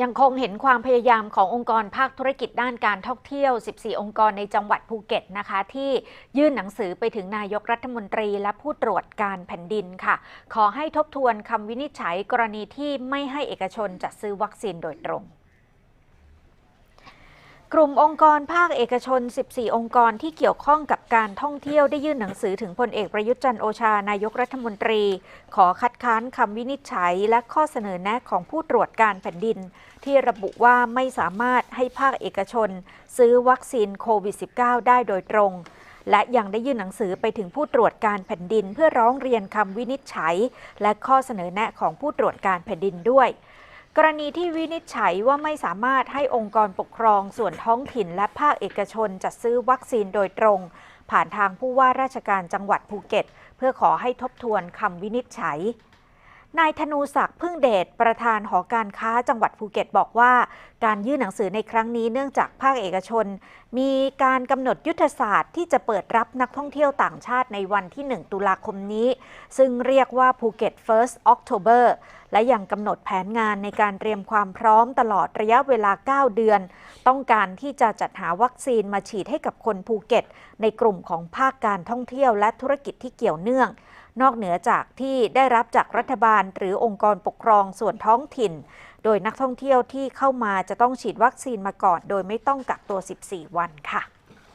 ยังคงเห็นความพยายามขององค์กรภาคธุรกิจด้านการท่องเที่ยว 14 องค์กรในจังหวัดภูเก็ตนะคะ ที่ยื่นหนังสือไปถึงนายกรัฐมนตรีและผู้ตรวจการแผ่นดินค่ะ ขอให้ทบทวนคำวินิจฉัยกรณีที่ไม่ให้เอกชนจัดซื้อวัคซีนโดยตรง กลุ่มองค์กรภาคเอกชน 14 องค์กรที่เกี่ยวข้องกับการท่องเที่ยวได้ยื่นหนังสือถึงพลเอกประยุทธ์จันโอชานายกรัฐมนตรี ขอคัดค้านคำวินิจฉัย และข้อเสนอแนะของผู้ตรวจการแผ่นดิน ที่ระบุว่าไม่สามารถให้ภาคเอกชน ซื้อวัคซีนโควิด -19 ได้โดยตรง และยังได้ยื่นหนังสือไปถึงผู้ตรวจการแผ่นดิน เพื่อร้องเรียนคำวินิจฉัย และข้อเสนอแนะของผู้ตรวจการแผ่นดินด้วย กรณีที่วินิจฉัยว่าไม่สามารถให้องค์กรปกครองส่วนท้องถิ่นและภาคเอกชนจัดซื้อวัคซีนโดยตรง ผ่านทางผู้ว่าราชการจังหวัดภูเก็ต เพื่อขอให้ทบทวนคำวินิจฉัย นายธนูศักดิ์พึ่งเดชประธานหอการค้าจังหวัดภูเก็ตบอกว่า การยื่นหนังสือในครั้งนี้เนื่องจากภาคเอกชน มีการกำหนดยุทธศาสตร์ที่จะเปิดรับนักท่องเที่ยวต่างชาติในวันที่ 1 ตุลาคมนี้ ซึ่งเรียกว่าภูเก็ต First October และยังกำหนดแผนงานในการเตรียมความพร้อมตลอดระยะเวลา 9 เดือน ต้องการที่จะจัดหาวัคซีนมาฉีดให้กับคนภูเก็ต ในกลุ่มของภาคการท่องเที่ยวและธุรกิจที่เกี่ยวเนื่อง นอกเหนือจากที่ได้รับจากรัฐบาล หรือองค์กรปกครองส่วนท้องถิ่น โดยนักท่องเที่ยวที่เข้ามาจะต้องฉีดวัคซีนมาก่อน โดยไม่ต้องกักตัว 14 วันค่ะ